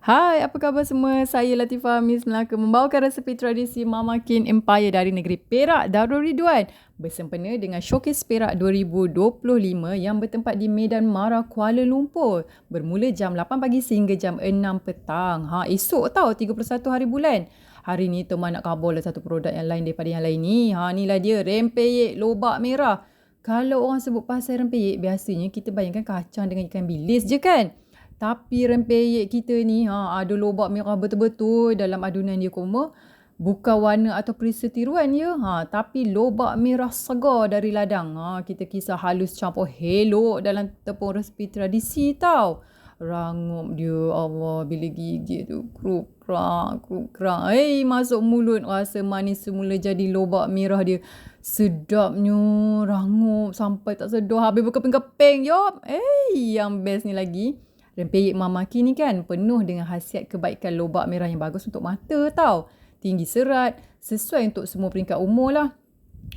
Hai, apa khabar semua? Saya Latifah Miss Melaka membawakan resepi tradisi Mama Kin Empire dari negeri Perak Darul Ridwan bersempena dengan Showcase Perak 2025 yang bertempat di Medan Mara, Kuala Lumpur bermula jam 8 pagi sehingga jam 6 petang. Ha, esok tau 31 hari bulan. Hari ni teman nak kabur lah satu produk yang lain daripada yang lain ni. Ha, inilah dia rempeyek lobak merah. Kalau orang sebut pasal rempeyek, biasanya kita bayangkan kacang dengan ikan bilis je kan? Tapi rempeyek kita ni ha, ada lobak merah betul-betul dalam adunan dia koma. Bukan warna atau perisa tiruan ya. Ha, tapi lobak merah segar dari ladang. Ha, kita kisah halus campur helok dalam tepung resepi tradisi tau. Rangup dia Allah bila gigit tu. Kruk krak, kruk krak. Hei masuk mulut rasa manis semula jadi lobak merah dia. Sedapnya rangup sampai tak sedar. Habis berkeping-keping jom. Eh yang best ni lagi. Rempeyek mamaki ni kan penuh dengan khasiat kebaikan lobak merah yang bagus untuk mata tau. Tinggi serat, sesuai untuk semua peringkat umur lah.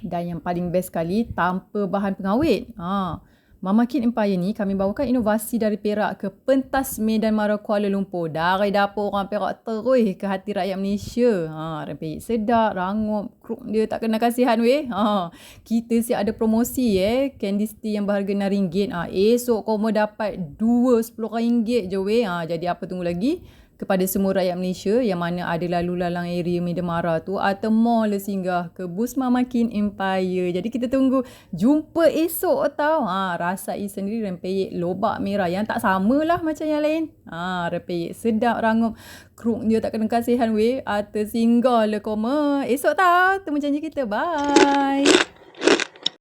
Dan yang paling best sekali, tanpa bahan pengawet. Ha. Mama Kin Empire ni kami bawakan inovasi dari Perak ke pentas Medan Mara Kuala Lumpur. Dari dapur orang Perak terus ke hati rakyat Malaysia. Ha, rempeyek sedap, rangup, kruk dia tak kena kasihan weh. Ha, kita siap ada promosi eh. Candy yang berharga RM6. Ha, esok kau mau dapat dua RM10 je weh. Ha, jadi apa tunggu lagi? Kepada semua rakyat Malaysia yang mana ada lalu lalang area Medemara tu atau mall singgah ke Busma Makin Empire. Jadi kita tunggu jumpa esok tau. Ha, rasai sendiri rempeyek lobak merah yang tak sama lah macam yang lain. Ha, rempeyek sedap rangup. Kruk dia tak kena kasihan weh. Atau singgah le koma. Esok tau. Temu janji kita. Bye.